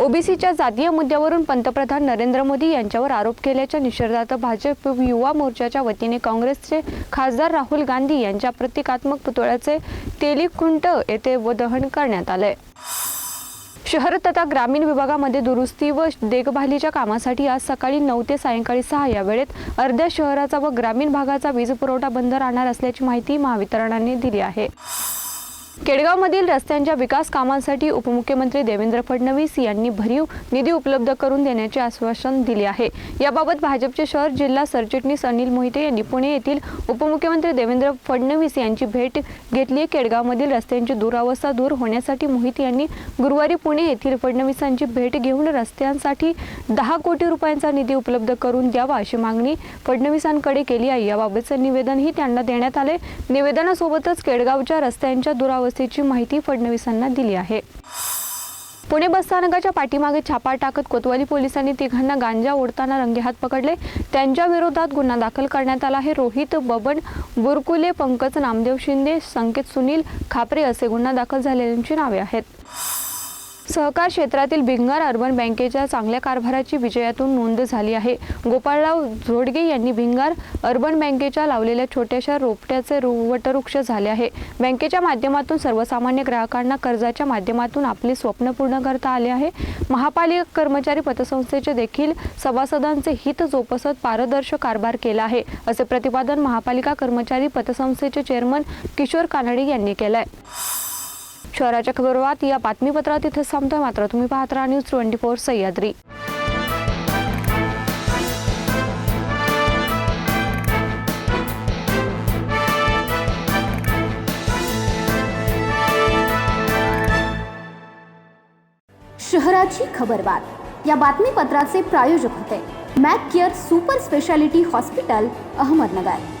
ओबीसीच्या जातीय मुद्द्यावरून पंतप्रधान नरेंद्र मोदी यांच्यावर आरोप केल्याच्या निषेधार्थ भाजप युवा मोर्चाच्या वतीने काँग्रेसचे खासदार राहुल गांधी यांच्या प्रतिकात्मक पुतळ्याचे तेलीकुंट येथे व दहन करण्यात आले. शहर तथा ग्रामीण विभागामध्ये दुरुस्ती व देखभालीच्या कामासाठी आज सकाळी नऊ ते सायंकाळी सहा या वेळेत अर्ध्या शहराचा व ग्रामीण भागाचा वीज पुरवठा बंद राहणार असल्याची माहिती महावितरणाने दिली आहे. केडगावमधील रस्त्यांच्या विकास कामांसाठी उपमुख्यमंत्री देवेंद्र फडणवीस यांनी भरीव निधी उपलब्ध करून देण्याचे आश्वासन दिले आहे. याबाबत भाजपचे शहर जिल्हा सरचिटणीस अनिल मोहिते यांनी पुणे येथील उपमुख्यमंत्री देवेंद्र फडणवीस यांची भेट घेतली केडगावमधील रस्त्यांची दुरावस्था दूर होण्यासाठी मोहिते यांनी गुरुवारी पुणे येथील फडणवीसांची भेट घेऊन रस्त्यांसाठी दहा कोटी रुपयांचा निधी उपलब्ध करून द्यावा अशी मागणी फडणवीसांकडे केली आहे. याबाबतचं निवेदनही त्यांना देण्यात आले निवेदनासोबतच केडगावच्या रस्त्यांच्या अवस्थेची माहिती फडणवीसांना दिली आहे. पुणे बसस्थानकाच्या पाठीमागे छापा टाकत कोतवाली पोलिसांनी तिघांना गांजा ओढताना रंगेहात पकडले. त्यांच्या विरोधात गुन्हा दाखल करण्यात आला आहे. रोहित बबन बुरकुले पंकज नामदेव शिंदे संकेत सुनील खापरे असे गुन्हा दाखल झालेल्यांची नावे आहेत. सहकार क्षेत्रातील भिंगार अर्बन बँकेच्या चांगल्या कारभाराची विजयातून नोंद झाली आहे. गोपाळराव झोडगे यांनी भिंगार अर्बन बँकेच्या लावलेल्या छोट्याशा रोपट्याचे वटवृक्ष झाले आहे. बँकेच्या माध्यमातून सर्वसामान्य ग्राहकांना कर्जाच्या माध्यमातून आपले स्वप्न पूर्ण करता आले आहे. महापालिका कर्मचारी पतसंस्थेचे देखील सभासदांचे हित जोपासत पारदर्शक कारभार केला आहे असे प्रतिपादन महापालिका कर्मचारी पतसंस्थेचे चेअरमन किशोर कानडे यांनी केलं आहे शहराच्या खबरवात या बातमीपत्रात इथे संपतोय. मात्र तुम्ही पाहत राहा न्यूज ट्वेंटी फोर सह्याद्री. शहराची खबरबात या बातमीपत्राचे प्रायोजक होते. Mac Care Super Speciality Hospital Ahmednagar.